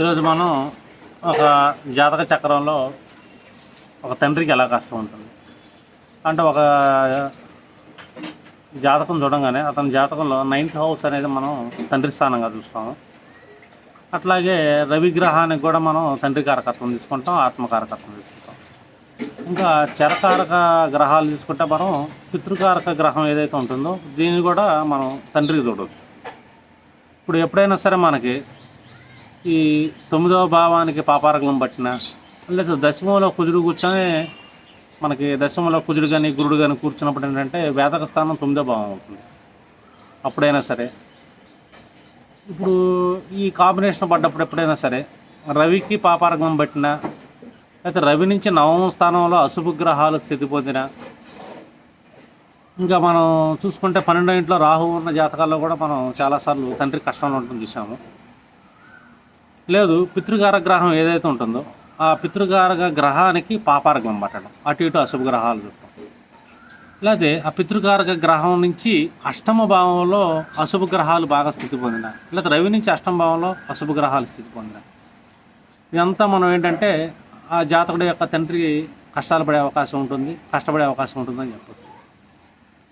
ఈరోజు మనం ఒక జాతక చక్రంలో ఒక తండ్రికి ఎలా కష్టం ఉంటుంది? అంటే ఒక జాతకం చూడంగానే అతని జాతకంలో నైన్త్ హౌస్ అనేది మనం తండ్రి స్థానంగా చూస్తాము. అట్లాగే రవిగ్రహానికి కూడా మనం తండ్రి కారకత్వం తీసుకుంటాం ఆత్మకారకత్వం తీసుకుంటాం. ఇంకా చరకారక గ్రహాలు తీసుకుంటే మనం పితృకారక గ్రహం ఏదైతే ఉంటుందో దీన్ని కూడా మనం తండ్రికి చూడవచ్చు ఇప్పుడు ఎప్పుడైనా సరే మనకి ఈ తొమ్మిదవ భావానికి పాపారకం పట్టిన లేదా దశమంలో కుజుడు కూర్చొని మనకి దశమంలో కుజుడు కానీ గురుడు కానీ కూర్చున్నప్పుడు ఏంటంటే వేదక స్థానం తొమ్మిదో భావం అవుతుంది. అప్పుడైనా సరే. ఇప్పుడు ఈ కాంబినేషన్ పడ్డప్పుడు ఎప్పుడైనా సరే రవికి పాపారకం పట్టినా అయితే రవి నుంచి నవమ స్థానంలో అశుభ గ్రహాలు స్థితి పొందిన ఇంకా మనం చూసుకుంటే పన్నెండో ఇంట్లో రాహు ఉన్న జాతకాల్లో కూడా మనం చాలాసార్లు తండ్రి కష్టంలో ఉంటుంది చూసాము లేదు పితృగార గ్రహం ఏదైతే ఉంటుందో ఆ పితృగారక గ్రహానికి పాపారకం పట్టడం అటు ఇటు అశుభ గ్రహాలు చుట్టం లేకపోతే ఆ పితృకారక గ్రహం నుంచి అష్టమ భావంలో అశుభ గ్రహాలు బాగా స్థితి పొందిన లేకపోతే రవి నుంచి అష్టమ భావంలో అశుభ గ్రహాలు స్థితి పొందిన ఇదంతా మనం ఏంటంటే ఆ జాతకుడి యొక్క తండ్రి కష్టాలు పడే అవకాశం ఉంటుంది కష్టపడే అవకాశం ఉంటుందని చెప్పచ్చు.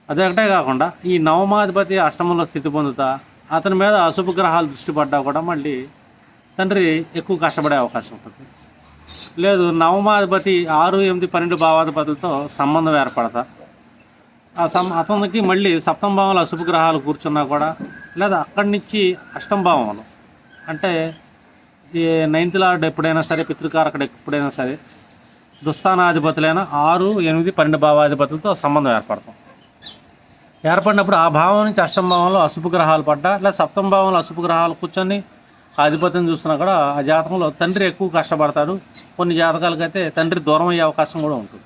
అదే కాకుండా ఈ నవమాధిపతి అష్టమంలో స్థితి పొందుతా అతని మీద అశుభ గ్రహాలు దృష్టి పడ్డా కూడా మళ్ళీ తండ్రి ఎక్కువ కష్టపడే అవకాశం ఉంటుంది. లేదు నవమాధిపతి ఆరు ఎనిమిది పన్నెండు భావాధిపతులతో సంబంధం ఏర్పడతా. ఆ సం అతనికి మళ్ళీ సప్తమ భావంలో అశుభ గ్రహాలు కూర్చున్నా కూడా లేదా అక్కడి నుంచి అష్టం భావంలో. అంటే ఈ నైన్త్ లార్డ్ ఎప్పుడైనా సరే పితృకారకుడు ఎప్పుడైనా సరే దుస్థానాధిపతులైన ఆరు ఎనిమిది పన్నెండు భావాధిపతులతో సంబంధం ఏర్పడతాం. ఏర్పడినప్పుడు ఆ భావం నుంచి అష్టం భావంలో అశుభ గ్రహాలు పడ్డా లేదా సప్తమ భావంలో అశుభ గ్రహాలు కూర్చొని ఆధిపత్యం చూస్తున్నా కూడా ఆ జాతకంలో తండ్రి ఎక్కువ కష్టపడతాడు. కొన్ని జాతకాలకైతే తండ్రి దూరం అయ్యే అవకాశం కూడా ఉంటుంది.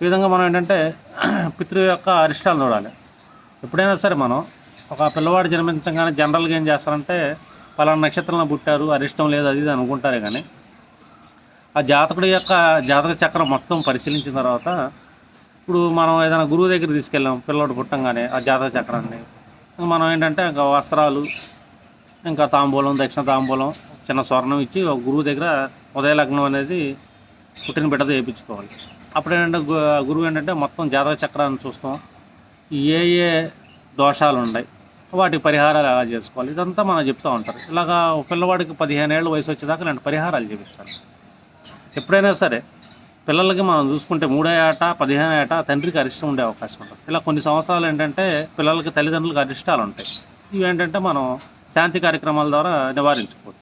ఈ విధంగా మనం ఏంటంటే పితృ యొక్క అరిష్టాలు చూడాలి. ఎప్పుడైనా సరే మనం ఒక పిల్లవాడు జన్మించగానే జనరల్గా ఏం చేస్తారంటే పలానా నక్షత్రంలో పుట్టారు అరిష్టం లేదు అది ఇది అనుకుంటారే కానీ ఆ జాతకుడి యొక్క జాతక చక్రం మొత్తం పరిశీలించిన తర్వాత ఇప్పుడు మనం ఏదైనా గురువు దగ్గర తీసుకెళ్ళాం పిల్లవాడు పుట్టంగానే ఆ జాతక చక్రాన్ని. మనం ఏంటంటే ఇంకా వస్త్రాలు ఇంకా తాంబూలం దక్షిణ తాంబూలం చిన్న స్వర్ణం ఇచ్చి ఒక గురువు దగ్గర ఉదయ లగ్నం అనేది పుట్టిన బిడ్డతో వేయించుకోవాలి అప్పుడు ఏంటంటే గురువు ఏంటంటే మొత్తం జాతక చక్రాన్ని చూస్తాం. ఏ ఏ దోషాలు ఉన్నాయి వాటి పరిహారాలు ఎలా చేసుకోవాలి ఇదంతా మనం చెప్తూ ఉంటారు. ఇలాగా పిల్లవాడికి పదిహేను ఏళ్ళ వయసు వచ్చేదాకా నేను పరిహారాలు చేపించాలి ఎప్పుడైనా సరే పిల్లలకి మనం చూసుకుంటే మూడో ఏట పదిహేను ఏట తండ్రికి అరిష్టం ఉండే అవకాశం ఉంటుంది. ఇలా కొన్ని సంవత్సరాలు ఏంటంటే పిల్లలకి తల్లిదండ్రులకు అరిష్టాలు ఉంటాయి. ఇవి ఏంటంటే మనం శాంతి కార్యక్రమాల ద్వారా నివారించుకోవచ్చు.